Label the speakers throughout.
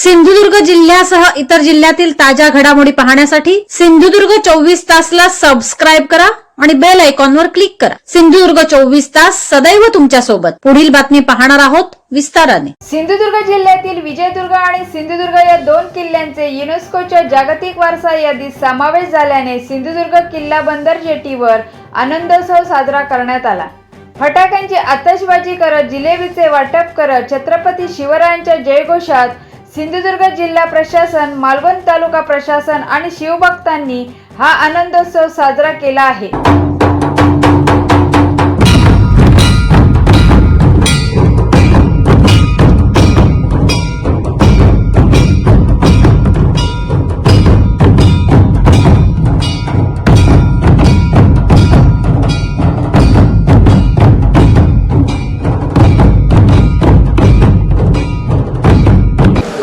Speaker 1: सिंधुदुर्ग जिल्ह्यासह इतर जिल्ह्यातील ताज्या घडामोडी पाहण्यासाठी सिंधुदुर्ग चोवीस तासला सबस्क्राईब करा आणि बेल आयकॉनवर क्लिक करा. सिंधुदुर्ग चोवीस तास सदैव तुमच्यासोबत पुढील बातमी पाहणार आहोत विस्ताराने.
Speaker 2: सिंधुदुर्ग जिल्ह्यातील विजयदुर्ग आणि सिंधुदुर्ग या दोन किल्ल्यांचे युनेस्कोच्या जागतिक वारसा यादीत समावेश झाल्याने सिंधुदुर्ग किल्ला बंदर जेटीवर आनंदोत्सव साजरा करण्यात आला. फटाक्यांची आतषबाजी करत जिलेबीचे वाटप करत छत्रपती शिवरायांच्या जयघोषात सिंधुदुर्ग जिल्हा प्रशासन मालवण तालुका प्रशासन आणि शिवभक्तांनी हा आनंदोत्सव साजरा केला आहे.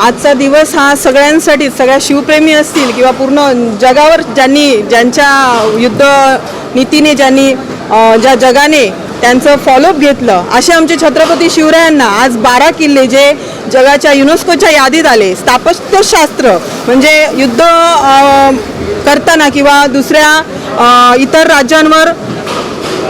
Speaker 3: आजचा दिवस हा सगळ्यांसाठी सगळ्या शिवप्रेमी असतील किंवा पूर्ण जगावर ज्यांनी ज्यांच्या युद्ध नीतीने ज्यांनी ज्या जगाने त्यांचं फॉलोअप घेतलं असे आमचे छत्रपती शिवरायांना आज बारा किल्ले जे जगाच्या युनेस्कोच्या यादीत आले. स्थापत्यशास्त्र म्हणजे युद्ध करताना किंवा दुसऱ्या इतर राज्यांवर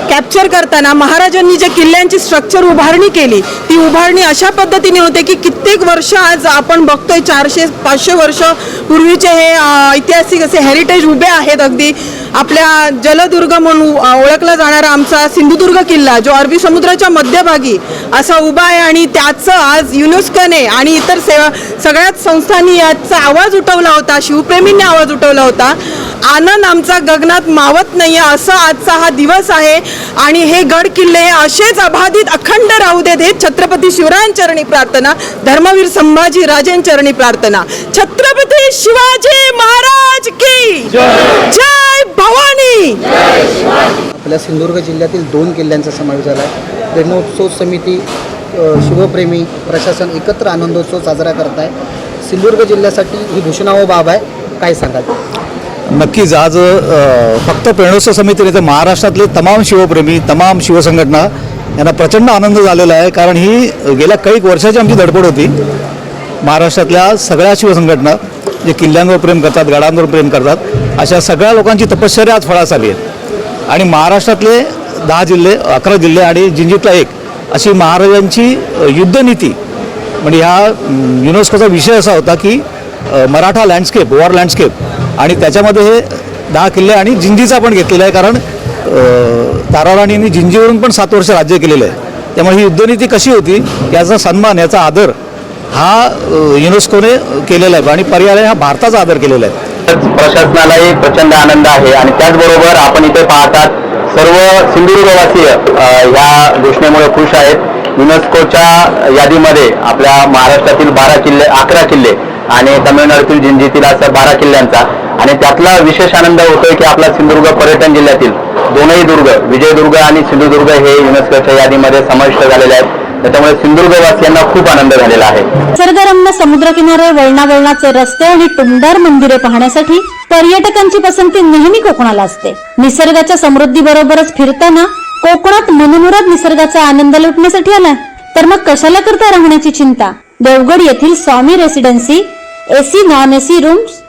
Speaker 3: कॅप्चर करताना महाराजांनी जे किल्ल्यांची स्ट्रक्चर उभारणी केली ती उभारणी अशा पद्धतीने होते की कित्येक वर्ष आज आपण बघतोय चारशे पाचशे वर्ष पूर्वीचे हे ऐतिहासिक असे हेरिटेज उभे आहेत अगदी. आपल्या जलदुर्ग म्हणून ओळखला जाणारा आमचा सिंधुदुर्ग किल्ला जो अरबी समुद्राच्या मध्यभागी असा उभा आहे आणि त्याचं आज युनेस्कोने आणि इतर सेवा सगळ्याच संस्थांनी याचा आवाज उठवला होता शिवप्रेमींनी आवाज उठवला होता. आनंद आमचा गगनात मावत नाही आहे असं आजचा हा दिवस आहे. आणि हे गड किल्ले असेच अबाधित अखंड राहू देत. हे छत्रपती शिवरायांचरणी प्रार्थना धर्मवीर संभाजी राजेंचरणी प्रार्थना. छत्रपती शिवाजी महाराज की जय भवानी!
Speaker 4: आपल्या सिंधुदुर्ग जिल्ह्यातील दोन किल्ल्यांचा समावेश झाला आहे प्रेमोत्सव समिती शिवप्रेमी प्रशासन एकत्र आनंदोत्सव साजरा करत आहे सिंधुदुर्ग जिल्ह्यासाठी ही भूषणावह बाब आहे. काय सांगाल?
Speaker 5: नक्कीच आज फक्त प्रेरणोत्सव समितीने तर महाराष्ट्रातले तमाम शिवप्रेमी तमाम शिवसंघटना यांना प्रचंड आनंद झालेला आहे कारण ही गेल्या काही वर्षाची आमची धडपड होती. महाराष्ट्रातल्या सगळ्या शिवसंघटना जे किल्ल्यांवर प्रेम करतात गडांवर प्रेम करतात अशा सगळ्या लोकांची तपश्चर्या आज फळास आली आहे आणि महाराष्ट्रातले दहा जिल्हे अकरा जिल्हे आणि जिंजीतला एक अशी महाराजांची युद्धनीती. म्हणजे ह्या युनेस्कोचा विषय असा होता की मराठा लँडस्केप वॉर लँडस्केप आणि त्याच्यामध्ये हे दहा किल्ले आणि जिंजीचा पण घेतलेला आहे कारण ताराराणींनी जिंजीवरून पण सात वर्ष राज्य केलेलं आहे. त्यामुळे ही युद्धनीती कशी होती याचा सन्मान याचा आदर हा युनेस्कोने केलेला आहे. आणि पर्याय हा भारताचा आदर केलेला आहे.
Speaker 6: प्रशासनालाही प्रचंड आनंद आहे आणि त्याचबरोबर आपण इथे पाहतात सर्व सिंधुदुर्गवासीय अ, ह्या घोषणेमुळे खुश आहेत. युनेस्कोच्या यादीमध्ये आपल्या महाराष्ट्रातील बारा किल्ले अकरा किल्ले आणि तमिळनाडूतील जिंजीतील असं बारा किल्ल्यांचा आणि त्यातला विशेष आनंद होतोय की आपला सिंधुदुर्ग पर्यटन जिल्ह्यातील दोनही दुर्ग विजयदुर्ग आणि सिंधुदुर्ग हे युनेस्कोच्या यादीमध्ये समाविष्ट झालेले आहेत. त्याच्यामुळे सिंधुदुर्गवासियांना खूप आनंद झालेला आहे.
Speaker 1: निसर्गरम्य समुद्रकिनारे वळणावळणाचे रस्ते आणि टुमदार मंदिरे पाहण्यासाठी पर्यटकांची पसंती नेहमी कोकणाला असते. निसर्गाच्या समृद्धी बरोबरच फिरताना कोकणात मनमुराद निसर्गाचा आनंद लुटण्यासाठी आला तर मग कशाला करता राहण्याची चिंता? देवगड येथील Swami residency AC non AC rooms